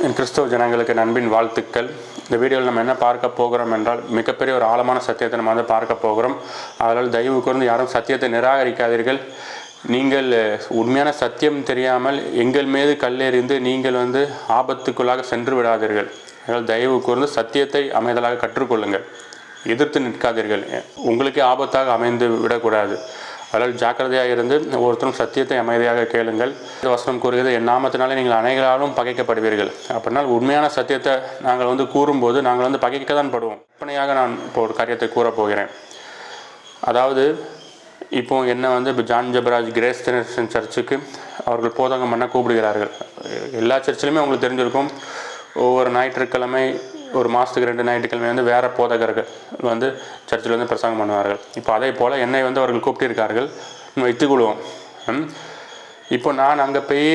என் கிறிஸ்தவ ஜனங்களுக்கு நண்பின் வாழ்த்துக்கள். இந்த வீடியோவில் நம்ம என்ன பார்க்க போகிறோம் என்றால் மிகப்பெரிய ஒரு ஆழமான சத்தியத்தை நம்ம வந்து பார்க்க போகிறோம். அதனால் தயவு கூர்ந்து யாரும் சத்தியத்தை நிராகரிக்காதீர்கள். நீங்கள் உண்மையான சத்தியம் தெரியாமல் எங்கள் மீது கல்லெறிந்து நீங்கள் வந்து ஆபத்துக்குள்ளாக சென்று விடாதீர்கள். அதனால் தயவு கூர்ந்து சத்தியத்தை அமைதலாக கற்றுக்கொள்ளுங்கள். எதிர்த்து நிற்காதீர்கள். உங்களுக்கே ஆபத்தாக அமைந்து விடக்கூடாது. அதனால் ஜாக்கிரதையாக இருந்து ஒருத்தரும் சத்தியத்தை அமைதியாக கேளுங்கள். இந்த வசனம் கூறுகிறது என் நாமத்தினாலே நீங்கள் அனைகளாலும் பகைக்கப்படுவீர்கள். அப்படின்னா உண்மையான சத்தியத்தை நாங்கள் வந்து கூறும்போது நாங்கள் வந்து பகைக்க தான் படுவோம். கற்பனையாக நான் இப்போ ஒரு காரியத்தை கூறப் போகிறேன். அதாவது இப்போ என்ன வந்து இப்போ ஜான் ஜபராஜ் கிரேஸ் ஜெனரேஷன் சர்ச்சுக்கு அவர்கள் போதகம் பண்ண கூப்பிடுகிறார்கள். எல்லா சர்ச்சிலுமே உங்களுக்கு தெரிஞ்சிருக்கும். ஒவ்வொரு ஞாயிற்றுக்கிழமை ஒரு மாதத்துக்கு ரெண்டு ஞாயிற்றுக்கிழமை வந்து வேறு போதகர்கள் வந்து சர்ச்சில் வந்து பிரசங்கம் பண்ணுவார்கள். இப்போ அதே போல் என்னை வந்து அவர்கள் கூப்பிட்டிருக்கார்கள். வைத்துக்கொள்வோம் இப்போ நான் அங்கே போய்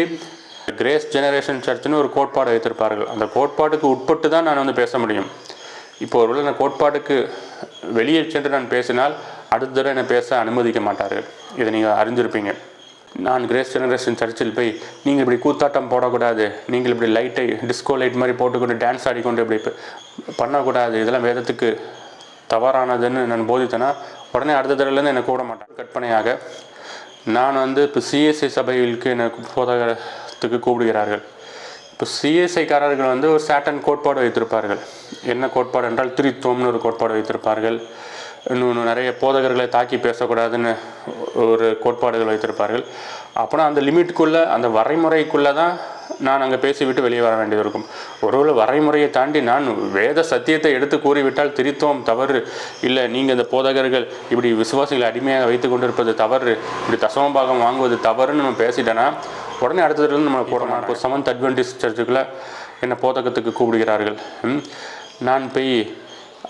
கிரேஸ் ஜெனரேஷன் சர்ச்சுன்னு ஒரு கோட்பாடு வைத்திருப்பார்கள். அந்த கோட்பாட்டுக்கு உட்பட்டு தான் நான் வந்து பேச முடியும். இப்போ ஒருவேளை அந்த கோட்பாட்டுக்கு வெளியே சென்று நான் பேசினால் அடுத்த தடவை என்னை பேச அனுமதிக்க மாட்டார்கள். இதை நீங்கள் அறிஞ்சிருப்பீங்க நான் கிரேஸ் ஜெனரேஷன் சர்ச்சில் போய் நீங்கள் இப்படி கூத்தாட்டம் போடக்கூடாது நீங்கள் இப்படி லைட்டை டிஸ்கோ லைட் மாதிரி போட்டுக்கொண்டு டான்ஸ் ஆடிக்கொண்டு இப்படி பண்ணக்கூடாது. இதெல்லாம் வேதத்துக்கு தவறானதுன்னு நான் போதித்தேன்னா உடனே அடுத்த தடவைலேருந்து என்னை கூட மாட்டேன் கற்பனையாக நான் வந்து இப்போ சிஎஸ்ஐ சபைகளுக்கு என்னை போதகத்துக்கு கூப்பிடுகிறார்கள். இப்போ சிஎஸ்ஐக்காரர்கள் வந்து ஒரு சேட்டன் கோட்பாடு வைத்திருப்பார்கள். என்ன கோட்பாடு என்றால் திரித்துவம்னு ஒரு கோட்பாடு வைத்திருப்பார்கள். இன்னொன்று நிறைய போதகர்களை தாக்கி பேசக்கூடாதுன்னு ஒரு கோட்பாடுகள் வைத்திருப்பார்கள். அப்போனா அந்த லிமிட்டுக்குள்ளே அந்த வரைமுறைக்குள்ளே தான் நான் அங்கே பேசிவிட்டு வெளியே வர வேண்டியது இருக்கும். ஒருவேளை வரைமுறையை தாண்டி நான் வேத சத்தியத்தை எடுத்து கூறிவிட்டால் திரித்துவம் தவறு. இல்லை நீங்கள் இந்த போதகர்கள் இப்படி விசுவாசிகளை அடிமையாக வைத்து கொண்டிருப்பது தவறு. இப்படி தசமபாகம் வாங்குவது தவறுன்னு நம்ம பேசிட்டேன்னா உடனே அடுத்ததுல நம்ம போட மாட்டோம் செவன்த் அட்வென்டிஸ்ட் சர்ச்சுக்குள்ளே என்னை போதகத்துக்கு கூப்பிடுகிறார்கள். நான் போய்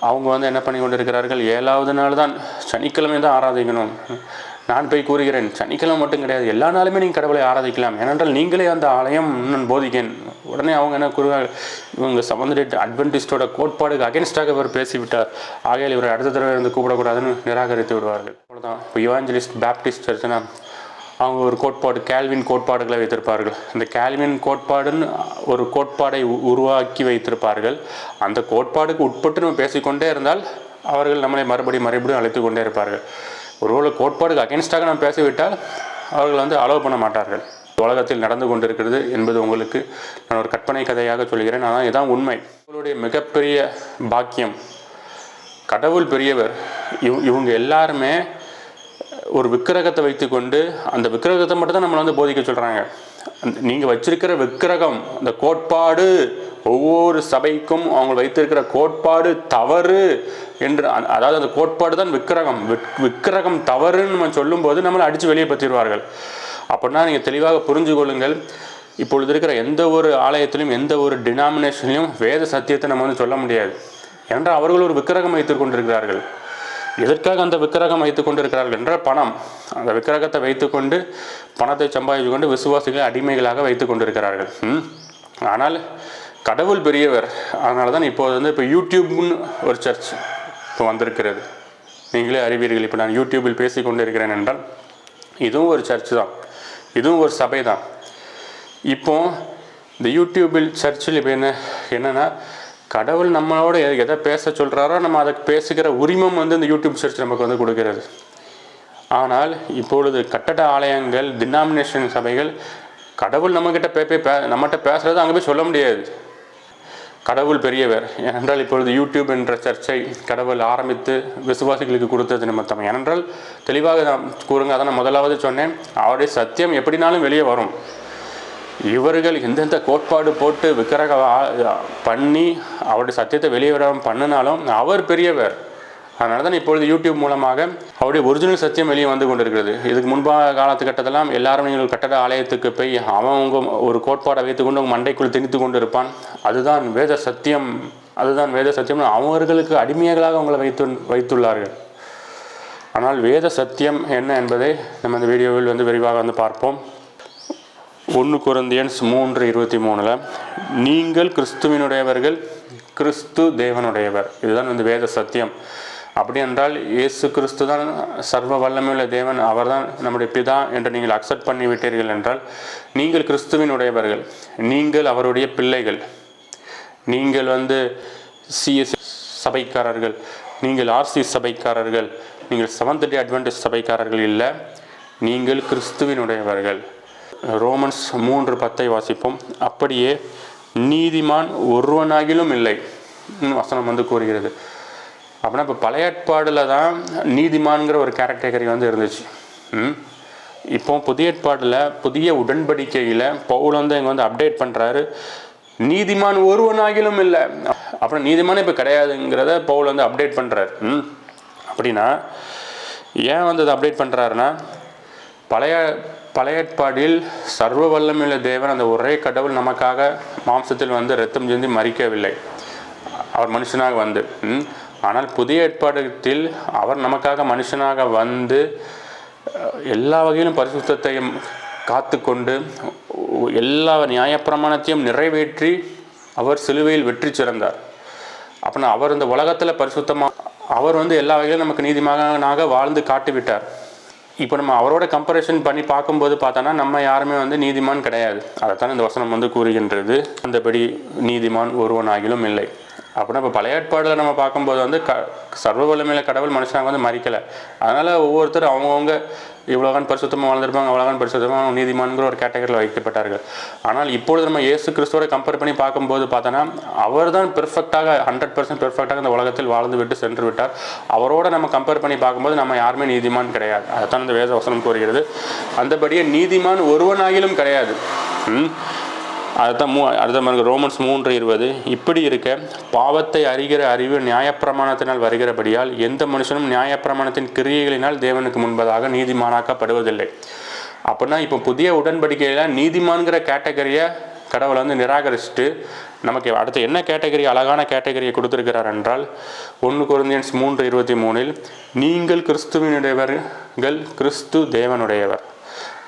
அவங்க வந்து என்ன பண்ணி கொண்டிருக்கிறார்கள்? ஏழாவது நாள் தான் சனிக்கிழமை தான் ஆராதிக்கணும். நான் போய் கூறுகிறேன் சனிக்கிழமை மட்டும் கிடையாது. எல்லா நாளுமே நீங்கள் கடவுளை ஆராதிக்கலாம். ஏனென்றால் நீங்களே அந்த ஆலயம் நான் போதிக்கேன். உடனே அவங்க என்ன கூறுவார்கள் இவங்க சம்பந்தட் அட்வென்டிஸ்டோட கோட்பாடுக்கு அகேன்ஸ்டாக இவர் பேசிவிட்டார். ஆகையால் இவரை அடுத்த தடவை இருந்து கூப்பிடக்கூடாதுன்னு நிராகரித்து விடுவார்கள். அவ்வளோதான் இப்போ இவாஞ்சலிஸ்ட் பேப்டிஸ்ட் சர்ச்சுனா அவங்க ஒரு கோட்பாடு கேல்வின் கோட்பாடுகளை வைத்திருப்பார்கள். இந்த கேல்வின் கோட்பாடுன்னு ஒரு கோட்பாடை உ- உருவாக்கி வைத்திருப்பார்கள். அந்த கோட்பாடுக்கு உட்பட்டு நம்ம பேசிக்கொண்டே இருந்தால் அவர்கள் நம்மளை மறுபடியும் மறுபடியும் அழைத்து கொண்டே இருப்பார்கள். ஒருவேளை கோட்பாடுக்கு அகேன்ஸ்டாக நாம் பேசிவிட்டால் அவர்கள் வந்து அலோவ் பண்ண மாட்டார்கள். உலகத்தில் நடந்து கொண்டிருக்கிறது என்பது உங்களுக்கு நான் ஒரு கற்பனை கதையாக சொல்கிறேன். ஆனால் இதான் உண்மை. உங்களுடைய மிகப்பெரிய பாக்கியம். கடவுள் பெரியவர் இவ் இவங்க எல்லாருமே ஒரு விக்கிரகத்தை வைத்துக்கொண்டு அந்த விக்கிரகத்தை மட்டும் தான் நம்மளை வந்து போதிக்க சொல்கிறாங்க நீங்கள் வச்சிருக்கிற விக்கிரகம் அந்த கோட்பாடு ஒவ்வொரு சபைக்கும் அவங்க வைத்திருக்கிற கோட்பாடு தவறு என்று அதாவது அந்த கோட்பாடு தான் விக்கிரகம். விக்- விக்கிரகம் தவறுன்னு நம்ம சொல்லும்போது நம்மளை அடித்து வெளியே பற்றிடுவார்கள் அப்படின்னா நீங்கள் தெளிவாக புரிஞ்சு கொள்ளுங்கள். இப்பொழுது இருக்கிற எந்த ஒரு ஆலயத்திலும் எந்த ஒரு டினாமினேஷன்லையும் வேத சத்தியத்தை நம்ம வந்து சொல்ல முடியாது. ஏனென்றால் அவர்கள் ஒரு விக்கிரகம் வைத்துக் கொண்டிருக்கிறார்கள். எதற்காக அந்த விக்கிரகம் வைத்துக் கொண்டிருக்கிறார்கள் என்றால் பணம். அந்த விக்கிரகத்தை வைத்துக்கொண்டு பணத்தை சம்பாதித்து கொண்டு விசுவாசிகளை அடிமைகளாக வைத்துக் கொண்டிருக்கிறார்கள். ஆனால் கடவுள் பெரியவர். அதனால தான் இப்போது வந்து இப்போ யூடியூப்னு ஒரு சர்ச் இப்போ வந்திருக்கிறது. நீங்களே அறிவீர்கள். இப்போ நான் யூடியூபில் பேசி கொண்டிருக்கிறேன் என்றால் இதுவும் ஒரு சர்ச் தான். இதுவும் ஒரு சபை தான். இப்போ இந்த யூடியூபில் சர்ச்சில் இப்போ என்ன என்னென்னா கடவுள் நம்மளோட எதை பேச சொல்கிறாரோ நம்ம அதை பேசுகிற உரிமம் வந்து இந்த யூடியூப் சர்ச் நமக்கு வந்து கொடுக்கிறது. ஆனால் இப்பொழுது கட்டட ஆலயங்கள் டினாமினேஷன் சபைகள் கடவுள் நம்மக்கிட்ட பே போய் நம்மகிட்ட பேசுகிறது அங்கே போய் சொல்ல முடியாது. கடவுள் பெரியவர். ஏனென்றால் இப்பொழுது யூடியூப் என்ற சர்ச்சை கடவுள் ஆரம்பித்து விசுவாசிகளுக்கு கொடுத்தது நிமித்தம். ஏனென்றால் தெளிவாக நான் கூறுங்க அதை நான் முதலாவது சொன்னேன். அவருடைய சத்தியம் எப்படினாலும் வெளியே வரும். இவர்கள் எந்தெந்த கோட்பாடு போட்டு விக்கிரக பண்ணி அவருடைய சத்தியத்தை வெளியே விடாமல் பண்ணினாலும் அவர் பெரியவர். அதனால தான் இப்பொழுது யூடியூப் மூலமாக அவருடைய ஒரிஜினல் சத்தியம் வெளியே வந்து கொண்டிருக்கிறது. இதுக்கு முன்பாக காலத்துக்கட்டத்தெல்லாம் எல்லாரும் நீங்கள் கட்டட ஆலயத்துக்கு போய் அவன் ஒரு கோட்பாடை வைத்துக்கொண்டு உங்கள் மண்டைக்குள் திணித்து கொண்டு இருப்பான் அதுதான் வேத சத்தியம். அதுதான் வேத சத்தியம் அவர்களுக்கு அடிமைகளாக உங்களை வைத்து வைத்துள்ளார்கள். ஆனால் வேத சத்தியம் என்ன என்பதை நம்ம இந்த வீடியோவில் வந்து விரிவாக வந்து பார்ப்போம். ஒன்று குருந்தியன்ஸ் மூன்று இருபத்தி மூணில் நீங்கள் கிறிஸ்துவினுடையவர்கள் கிறிஸ்து தேவனுடையவர். இதுதான் வந்து வேத சத்தியம். அப்படி என்றால் இயேசு கிறிஸ்து தான் சர்வ வல்லமையுள்ள தேவன் அவர்தான் நம்முடைய பிதா என்று நீங்கள் அக்செப்ட் பண்ணி விட்டீர்கள் என்றால் நீங்கள் கிறிஸ்துவினுடையவர்கள் நீங்கள் அவருடைய பிள்ளைகள் நீங்கள் வந்து சிஎஸ் சபைக்காரர்கள் நீங்கள் ஆர்சி சபைக்காரர்கள் நீங்கள் செவன்த் டே அட்வென்டிஸ்ட் சபைக்காரர்கள் இல்லை நீங்கள் கிறிஸ்துவினுடையவர்கள். ரோமன்ஸ் மூன்று பத்தை வாசிப்போம். அப்படியே நீதிமான் ஒருவனாகிலும் இல்லை வசனம் வந்து கூறுகிறது. அப்படின்னா இப்போ பழைய ஏற்பாடில் தான் நீதிமான்கிற ஒரு கேரக்டரி வந்து இருந்துச்சு. ம்? இப்போ புதிய ஏற்பாடில் புதிய உடன்படிக்கையில் பவுல் வந்து இங்கே வந்து அப்டேட் பண்ணுறாரு நீதிமான் ஒருவனாகிலும் இல்லை அப்புறம் நீதிமான் இப்போ கிடையாதுங்கிறத பவுல் வந்து அப்டேட் பண்ணுறாரு ம்? அப்படின்னா ஏன் வந்து அதை அப்டேட் பண்ணுறாருன்னா பழைய பழைய ஏற்பாடில் சர்வ வல்லமையுள்ள தேவன் அந்த ஒரே கடவுள் நமக்காக மாம்சத்தில் வந்து ரத்தம் செஞ்சு மறிக்கவில்லை அவர் மனுஷனாக வந்து ஆனால் புதிய ஏற்பாடத்தில் அவர் நமக்காக மனுஷனாக வந்து எல்லா வகையிலும் பரிசுத்தையும் காத்துக்கொண்டு கொண்டு எல்லா நியாயப்பிரமாணத்தையும் நிறைவேற்றி அவர் சிலுவையில் வெற்றி சிறந்தார். அப்படின்னா அவர் இந்த உலகத்தில் பரிசுத்தமாக அவர் வந்து எல்லா வகையிலும் நமக்கு நீதிமகனாக வாழ்ந்து காட்டிவிட்டார். இப்போ நம்ம அவரோட கம்பேரிஷன் பண்ணி பார்க்கும்போது பார்த்தோன்னா நம்ம யாருமே வந்து நீதிமான் கிடையாது. அதைத்தான் இந்த வசனம் வந்து கூறுகின்றது. அந்தபடி நீதிமான் ஒருவன் ஆகிலும் இல்லை. அப்படின்னா இப்போ பழைய ஏற்பாடில் நம்ம பார்க்கும்போது வந்து க சர்வ வல்லமையில கடவுள் மனுஷனாக வந்து மறிக்கலை. அதனால் ஒவ்வொருத்தர் அவங்கவுங்க இவ்வளோகான் பரிசுத்தமாக வாழ்ந்திருப்பாங்க அவ்வளோகான் பரிசுத்தமாக நீதிமான்கிற ஒரு கேட்டகரியில் வைக்கப்பட்டார்கள். ஆனால் இப்பொழுது நம்ம இயேசு கிறிஸ்துவோட கம்பேர் பண்ணி பார்க்கும்போது பார்த்தோன்னா அவர் தான் பெர்ஃபெக்டாக ஹண்ட்ரட் பர்சன்ட் பெர்ஃபெக்டாக இந்த உலகத்தில் வாழ்ந்து விட்டு சென்று விட்டார். அவரோட நம்ம கம்பேர் பண்ணி பார்க்கும்போது நம்ம யாருமே நீதிமான் கிடையாது. அதைத்தான் இந்த வேத வசனம் கூறுகிறது. அந்தபடியே நீதிமான் ஒருவனாகிலும் கிடையாது. அதுதான் மூ அடுத்த மாதிரி ரோமன்ஸ் மூன்று இருபது. இப்படி இருக்க பாவத்தை அறிகிற அறிவு நியாயப்பிரமாணத்தினால் வருகிறபடியால் எந்த மனுஷனும் நியாயப்பிரமாணத்தின் கிரியைகளினால் தேவனுக்கு முன்பதாக நீதிமானாக்கப்படுவதில்லை. அப்படின்னா இப்போ புதிய உடன்படிக்கையில் நீதிமான்கிற கேட்டகரியை கடவுளை வந்து நிராகரிச்சுட்டு நமக்கு அடுத்து என்ன கேட்டகரி அழகான கேட்டகரியை கொடுத்துருக்கிறார் என்றால் ஒன்று குருந்தியன்ஸ் மூன்று இருபத்தி மூணில் நீங்கள் கிறிஸ்துவினுடையவர்கள் கிறிஸ்து தேவனுடையவர்.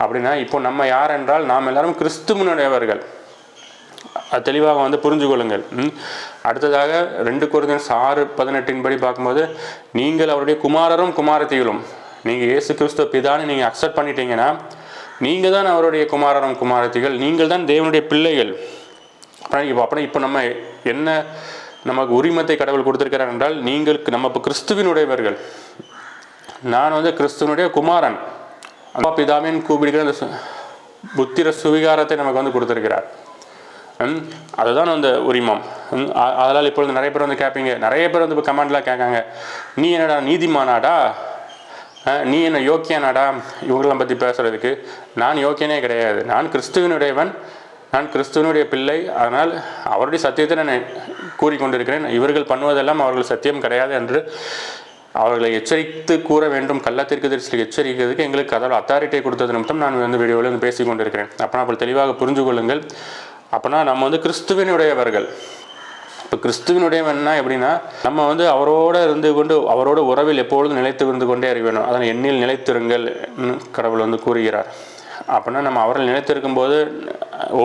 அப்படின்னா இப்போ நம்ம யார் என்றால் நாம் எல்லாரும் கிறிஸ்துவனுடையவர்கள். அது தெளிவாக வந்து புரிஞ்சு கொள்ளுங்கள் அடுத்ததாக ரெண்டு குருதன் ஆறு பதினெட்டின் படி பார்க்கும்போது நீங்கள் அவருடைய குமாரரும் குமாரத்திகளும் நீங்கள் இயேசு கிறிஸ்துவ பிதான்னு நீங்கள் அக்செப்ட் பண்ணிட்டீங்கன்னா நீங்கள் தான் அவருடைய குமாரரும் குமாரத்திகள் நீங்கள் தான் தேவனுடைய பிள்ளைகள். அப்புறம் இப்போ அப்புறம் இப்போ நம்ம என்ன நமக்கு உரிமத்தை கடவுள் கொடுத்துருக்கிறார் என்றால் நீங்கள் நம்ம இப்போ கிறிஸ்துவினுடையவர்கள். நான் வந்து கிறிஸ்துவனுடைய குமாரன். அப்பா பிதாமின் கூப்பிடுகிற அந்த புத்திர சுவிகாரத்தை நமக்கு வந்து கொடுத்துருக்கிறார். அதுதான் அந்த உரிமம். அதனால் இப்பொழுது நிறைய பேர் வந்து கேட்பீங்க நிறைய பேர் வந்து இப்போ கமெண்ட்லாம் கேட்காங்க. நீ என்னடா நீதிமானாடா? நீ என்ன யோக்கியனாடா? இவங்களாம் பற்றி பேசுறதுக்கு நான் யோக்கியனே கிடையாது. நான் கிறிஸ்துவனுடையவன் நான் கிறிஸ்துவனுடைய பிள்ளை. அதனால் அவருடைய சத்தியத்தை நான் கூறிக்கொண்டிருக்கிறேன். இவர்கள் பண்ணுவதெல்லாம் அவர்கள் சத்தியம் கிடையாது என்று அவர்களை எச்சரித்து கூற வேண்டும். கள்ளத்திற்கு தரிசலுக்கு எச்சரிக்கிறதுக்கு எங்களுக்கு அதாவது அத்தாரிட்டியை கொடுத்தது நிமித்தம் நான் வந்து வீடியோவில் வந்து பேசிக் கொண்டிருக்கிறேன் அப்போ அப்படி தெளிவாக புரிஞ்சு கொள்ளுங்கள். அப்போனா நம்ம வந்து கிறிஸ்துவினுடையவர்கள். இப்போ கிறிஸ்துவினுடையவன்னா எப்படின்னா நம்ம வந்து அவரோட இருந்து கொண்டு அவரோட உறவில் எப்பொழுதும் நிலைத்து இருந்து கொண்டே இருக்க வேணும் அதனால் எண்ணில் நிலைத்திருங்கள் கடவுள் வந்து கூறுகிறார். அப்படின்னா நம்ம அவரில் நிலைத்திருக்கும் போது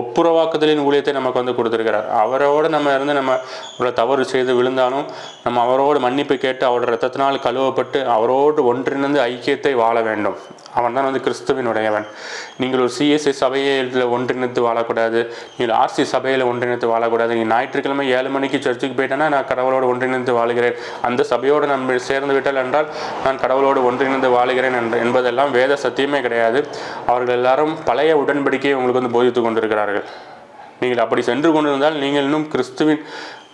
ஒப்புரவாக்குதலின் ஊழியத்தை நமக்கு வந்து கொடுத்துருக்கிறார். அவரோட நம்ம இருந்து நம்ம ஒரு தவறு செய்து விழுந்தாலும் நம்ம அவரோடு மன்னிப்பு கேட்டு அவரோட ரத்தத்தினால் கழுவப்பட்டு அவரோடு ஒன்றிணைந்து ஐக்கியத்தை வாழ வேண்டும். அவன் தான் வந்து கிறிஸ்துவினுடையவன். நீங்கள் ஒரு சிஎஸ்ஐ சபையில் ஒன்றிணைத்து வாழக்கூடாது. நீங்கள் ஆர்சி சபையில் ஒன்றிணைத்து வாழக்கூடாது. நீங்கள் ஞாயிற்றுக்கிழமை ஏழு மணிக்கு சர்ச்சுக்கு போயிட்டேன்னா நான் கடவுளோடு ஒன்றிணைந்து வாழுகிறேன். அந்த சபையோடு நம்ம சேர்ந்து விட்டால் என்றால் நான் கடவுளோடு ஒன்றிணைந்து வாழுகிறேன் என்ற என்பதெல்லாம் வேத சத்தியமே கிடையாது. அவர்கள் எல்லாரும் பழைய உடன்படிக்கையை உங்களுக்கு வந்து போதித்து கொண்டிருக்கிறார்கள். நீங்கள் அப்படி சென்று கொண்டிருந்தால் நீங்கள் இன்னும் கிறிஸ்துவின்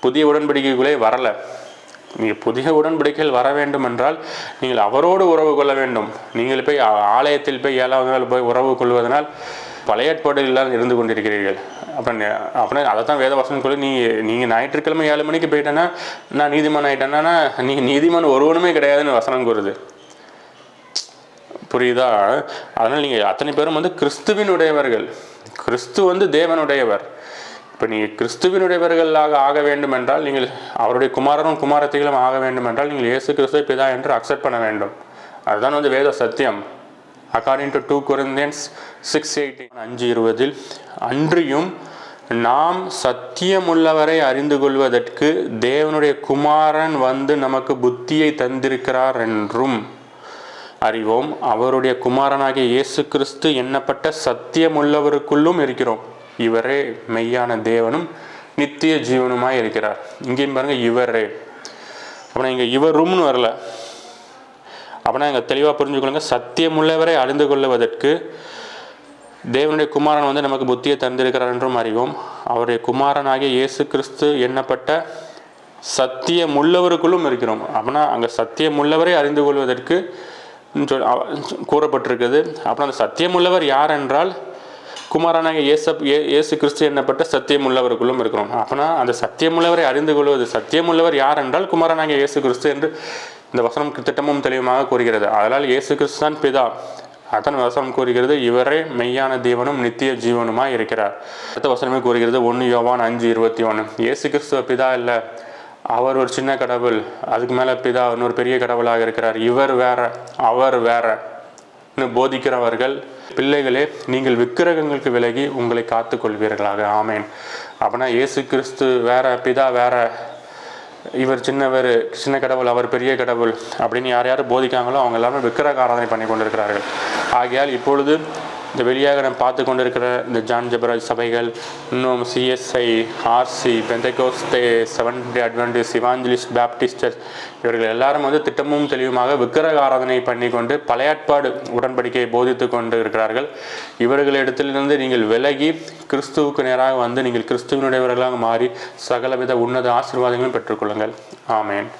புதிய உடன்படிக்கைக்குள்ளே வரலை. நீங்கள் புதிய உடன்படிக்கைகள் வர வேண்டும் என்றால் நீங்கள் அவரோடு உறவு கொள்ள வேண்டும். நீங்கள் போய் ஆலயத்தில் போய் ஏழாவது நாள் போய் உறவு கொள்வதனால் பழைய ஏற்பாடுகள்லாம் இருந்து கொண்டிருக்கிறீர்கள். அப்புறம் அப்புறம் அதை தான் வேத வசனம் சொல்லி நீ நீங்கள் ஞாயிற்றுக்கிழமை ஏழு மணிக்கு போயிட்டேன்னா நான் நீதிமான் ஆயிட்டேன்னா நீ நீதிமான் ஒருவனுமே கிடையாதுன்னு வசனம் கூறுது. புரியுதா? அதனால் நீங்கள் அத்தனை பேரும் வந்து கிறிஸ்துவினுடையவர்கள். கிறிஸ்து வந்து தேவனுடையவர். இப்போ நீங்கள் கிறிஸ்துவினுடையவர்களாக ஆக வேண்டும் என்றால் நீங்கள் அவருடைய குமாரனும் குமாரத்திகளும் ஆக வேண்டும் என்றால் நீங்கள் இயேசு கிறிஸ்துவை பிதா என்று அக்செப்ட் பண்ண வேண்டும். அதுதான் வந்து வேத சத்தியம். According to to Corinthians six eighteen அஞ்சு இருபதில் அன்றியும் நாம் சத்தியமுள்ளவரை அறிந்து கொள்வதற்கு தேவனுடைய குமாரன் வந்து நமக்கு புத்தியை தந்திருக்கிறார் என்றும். அறிவோம் அவருடைய குமாரனாகிய இயேசு கிறிஸ்து எண்ணப்பட்ட சத்தியமுள்ளவருக்குள்ளும் இருக்கிறோம். இவரே மெய்யான தேவனும் நித்திய ஜீவனுமாய் இருக்கிறார். இங்கேயும் பாருங்க இவரே. அப்படின்னா இங்கே இவரும்னு வரல. அப்படின்னா இங்கே தெளிவாக புரிஞ்சுக்கொள்ளுங்க சத்தியமுள்ளவரை அறிந்து கொள்வதற்கு தேவனுடைய குமாரன் வந்து நமக்கு புத்தியை தந்திருக்கிறார் என்றும் அறிவோம். அவருடைய குமாரனாகிய இயேசு கிறிஸ்து எண்ணப்பட்ட சத்தியமுள்ளவருக்குள்ளும் இருக்கிறோம். அப்படின்னா அங்கே சத்தியமுள்ளவரை அறிந்து கொள்வதற்கு சொல் கூறப்பட்டிருக்குது அப்புறம் அந்த சத்தியமுள்ளவர் யார் என்றால் குமாரனாக இயேசு இயேசு கிறிஸ்து என்னப்பட்ட சத்தியமுள்ளவருக்குள்ளும் இருக்கிறோம். அப்படின்னா அந்த சத்தியமுள்ளவரை அறிந்து கொள்வது சத்தியமுள்ளவர் யார் என்றால் குமாரனாக இயேசு கிறிஸ்து என்று இந்த வசனம் திட்டமும் தெளிவுமாக கூறுகிறது. அதனால் இயேசு கிறிஸ்து தான் பிதா. அத்தன் வசனம் கூறுகிறது இவரே மெய்யான தேவனும் நித்திய ஜீவனுமாய் இருக்கிறார். அடுத்த வசனமே கூறுகிறது ஒன்று யோவான் அஞ்சு இருபத்தி ஒன்று இயேசு கிறிஸ்துவ பிதா இல்லை அவர் ஒரு சின்ன கடவுள் அதுக்கு மேலே பிதா இன்னொரு பெரிய கடவுளாக இருக்கிறார். இவர் வேற அவர் வேறன்னு போதிக்கிறவர்கள் பிள்ளைகளே நீங்கள் விக்கிரகங்களுக்கு விலகி உங்களை காத்துக்கொள்வீர்களாக ஆமேன். அப்படின்னா இயேசு கிறிஸ்து வேற பிதா வேற. இவர் சின்னவர் சின்ன கடவுள் அவர் பெரிய கடவுள் அப்படின்னு யார் யார் போதிக்காங்களோ அவங்க எல்லாமே விக்கிரக ஆராதனை பண்ணி கொண்டிருக்கிறார்கள். ஆகையால் இப்பொழுது இந்த வெளியாக நாம் பார்த்து கொண்டிருக்கிற இந்த ஜான் ஜபராஜ் சபைகள் இன்னும் CSI RC Pentecost seven day advantage evangelist baptists இவர்கள் எல்லாரும் வந்து திட்டமும் தெளிவுமாக விக்கிரக ஆராதனை பண்ணி கொண்டு பழையாட்பாடு உடன்படிக்கையை போதித்து கொண்டு இருக்கிறார்கள் இவர்களிடத்திலிருந்து நீங்கள் விலகி கிறிஸ்துவுக்கு நேராக வந்து நீங்கள் கிறிஸ்துவனுடையவர்களாக மாறி சகலவித உன்னத ஆசீர்வாதங்களும் பெற்றுக்கொள்ளுங்கள் ஆமேன்.